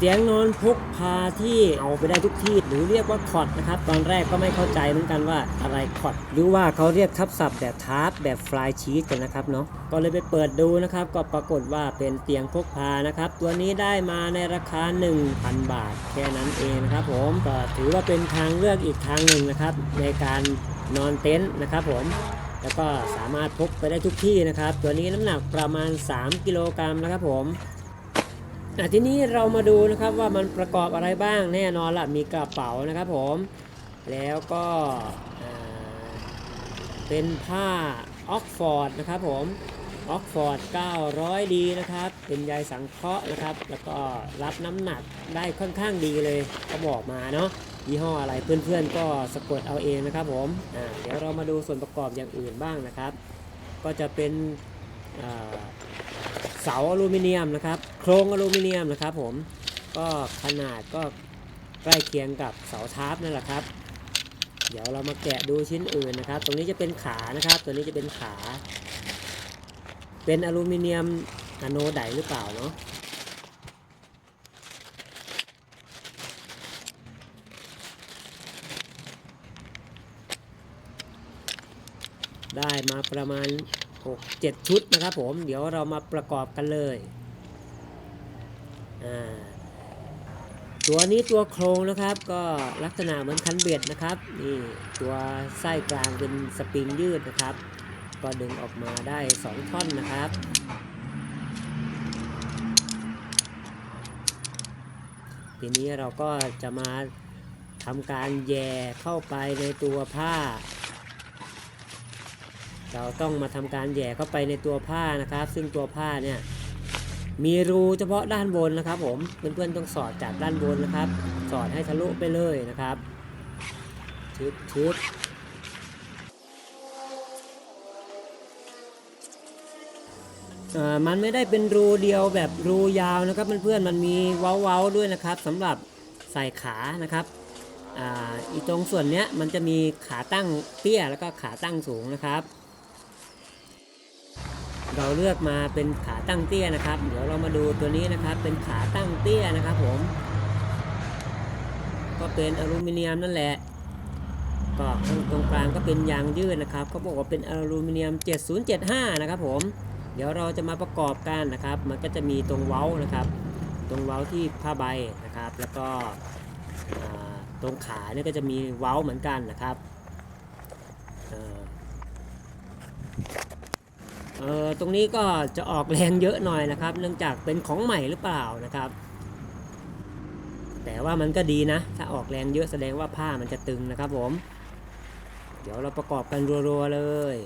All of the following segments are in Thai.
เตียงนอนพกพาที่เอาไปได้ทุกที่ หรือเรียกว่าคอร์ดนะครับ ตอนแรกก็ไม่เข้าใจเหมือนกันว่าอะไรคอร์ดหรือว่าเขาเรียกทับศัพท์แบบทาร์ปแบบฟลายชีสกันนะครับเนาะก็เลยไปเปิดดูนะครับ ก็ปรากฏว่าเป็นเตียงพกพานะครับ ตัวนี้ได้มาในราคา 1,000 บาท แค่นั้นเองนะครับผมก็ถือว่าเป็นทางเลือกอีกทางหนึ่งนะครับ ในการนอนเต็นท์นะครับผม แล้วก็สามารถพกไปได้ทุกที่นะครับ ตัวนี้น้ำหนักประมาณ 3 กิโลกรัมนะครับผมอะทีนี้เรามาดูนะครับว่ามันประกอบอะไรบ้างแน่นอนละมีกระเป๋านะครับผม แล้วก็เป็นผ้าออกฟอร์ดนะครับผมออกฟอร์ด 900 ดีนะครับ เป็นใยสังเคราะห์นะครับ แล้วก็รับน้ำหนักได้ค่อนข้างดีเลยเขาบอกมาเนาะ ยี่ห้ออะไรเพื่อนๆก็สะกดเอาเองนะครับผมเดี๋ยวเรามาดูส่วนประกอบอย่างอื่นบ้างนะครับ ก็จะเป็นเสาอลูมิเนียมนะครับ โครงอลูมิเนียมนะครับผมก็ขนาดก็ใกล้เคียงกับเสาทาร์ปนั่นแหละครับ เดี๋ยวเรามาแกะดูชิ้นอื่นนะครับ ตรงนี้จะเป็นขานะครับ ตัวนี้จะเป็นขา เป็นอลูมิเนียมอะโนไดหรือเปล่าเนาะ ได้มาประมาณ 6 7 ชุดนะครับผม เดี๋ยวเรามาประกอบกันเลย ตัวนี้ตัวโครงนะครับ ก็ลักษณะเหมือนคันเบ็ดนะครับ นี่ตัวไส้กลางเป็นสปริงยืดนะครับ ก็ดึงออกมาได้ 2 ท่อนนะครับทีนี้เราก็จะมาทำการแย่เข้าไปในตัวผ้า เราต้องมาทำการแย่เข้าไปในตัวผ้านะครับ ซึ่งตัวผ้าเนี่ยมีรูเฉพาะด้านบนนะครับ ผมเพื่อนๆต้องสอดจากด้านบนนะครับ สอดให้ทะลุไปเลยนะครับชึบชึบมันไม่ได้เป็นรูเดียวแบบรูยาวนะครับเพื่อนๆมันมีเว้าๆด้วยนะครับสำหรับใส่ขานะครับออีตรงส่วนเนี้ยมันจะมีขาตั้งเตี้ยแล้วก็ขาตั้งสูงนะครับ เราเลือกมาเป็นขาตั้งเตี้ยนะครับ เดี๋ยวเรามาดูตัวนี้นะครับ เป็นขาตั้งเตี้ยนะครับผม ก็เป็นอลูมิเนียมนั่นแหละก็ข้างตรงกลางก็เป็นยางยืดนะครับเขาบอกว่าเป็นอลูมิเนียม 7075 นะครับผม เดี๋ยวเราจะมาประกอบกันนะครับ มันก็จะมีตรงเว้านะครับ ตรงเว้าที่ผ้าใบนะครับ แล้วก็ตรงขาเนี่ยก็จะมีเว้าเหมือนกันนะครับ เออตรงนี้ก็จะออกแรงเยอะหน่อยนะครับ เนื่องจากเป็นของใหม่หรือเปล่านะครับ แต่ว่ามันก็ดีนะ ถ้าออกแรงเยอะแสดงว่าผ้ามันจะตึงนะครับผม เดี๋ยวเราประกอบกันรัวๆเลย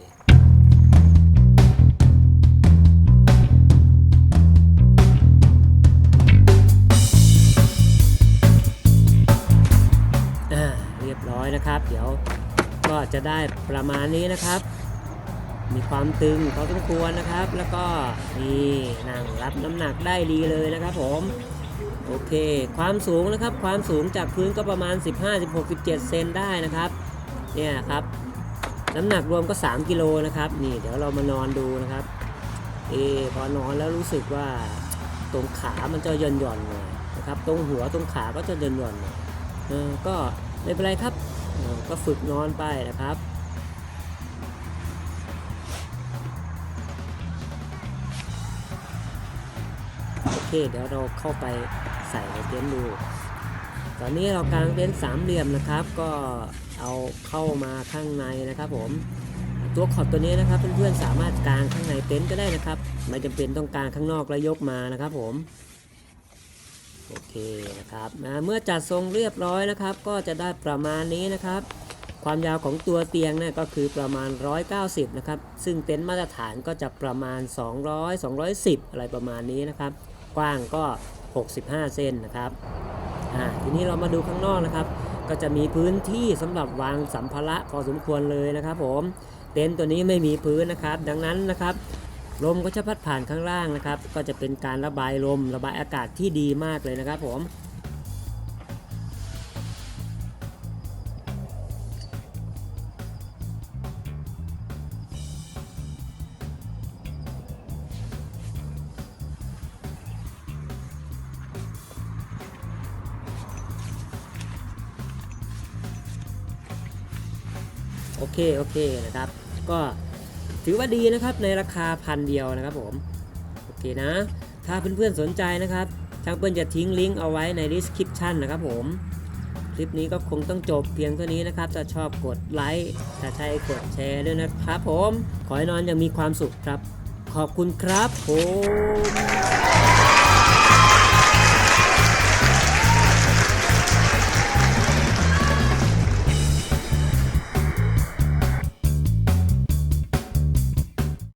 อ่าเรียบร้อยนะครับ เดี๋ยวก็จะได้ประมาณนี้นะครับ มีความตึงพอสมควรนะครับ แล้วก็นี่นั่งรับน้ำหนักได้ดีเลยนะครับผมโอเค ความสูงนะครับ ความสูงจากพื้นก็ประมาณ 15 16 17 เซนได้นะครับ เนี่ยครับน้ำหนักรวมก็ 3 กิโลนะครับ นี่เดี๋ยวเรามานอนดูนะครับ เออพอนอนแล้วรู้สึกว่าตรงขามันจะย่อนหย่อนหน่อยนะครับ ตรงหัวตรงขาก็จะย่อนหย่อนหน่อยเออก็ไม่เป็นไรครับ ก็ฝึกนอนไปนะครับ เคเดี๋ยวเราเข้าไปใส่ในเต็นท์ดู ตอนนี้เรากางเต็นท์สามเหลี่ยมนะครับ ก็เอาเข้ามาข้างในนะครับ ผม ตัวขอบตัวนี้นะครับเพื่อนๆสามารถกางข้างในเต็นท์ก็ได้นะครับ ไม่จำเป็นต้องกางข้างนอกแล้วยกมานะครับ ผมโอเคนะครับนะเมื่อจัดทรงเรียบร้อยนะครับ ก็จะได้ประมาณนี้นะครับ ความยาวของตัวเตียงเนี่ยก็คือประมาณ 190 นะครับ ซึ่งเต็นท์มาตรฐานก็จะประมาณ 200 210 อะไรประมาณนี้นะครับ กว้างก็ 65 เซนนะครับอ่าทีนี้เรามาดูข้างนอกนะครับ ก็จะมีพื้นที่สำหรับวางสัมภาระพอสมควรเลยนะครับ ผมเต็นท์ตัวนี้ไม่มีพื้นนะครับ ดังนั้นนะครับลมก็จะพัดผ่านข้างล่างนะครับ ก็จะเป็นการระบายลม ระบายอากาศที่ดีมากเลยนะครับผม โอเคโอเคนะครับ ก็ถือว่าดีนะครับในราคาพันเดียวนะครับผมโอเคนะ ถ้าเพื่อนๆสนใจนะครับช่างเปิ้ลจะทิ้งลิงก์เอาไว้ใน description นะครับผมคลิปนี้ก็คงต้องจบเพียงเท่านี้นะครับ ถ้าชอบกดไลค์ ถ้าใช่กดแชร์ด้วยนะครับผม ขอให้นอนอย่างมีความสุขครับ ขอบคุณครับผม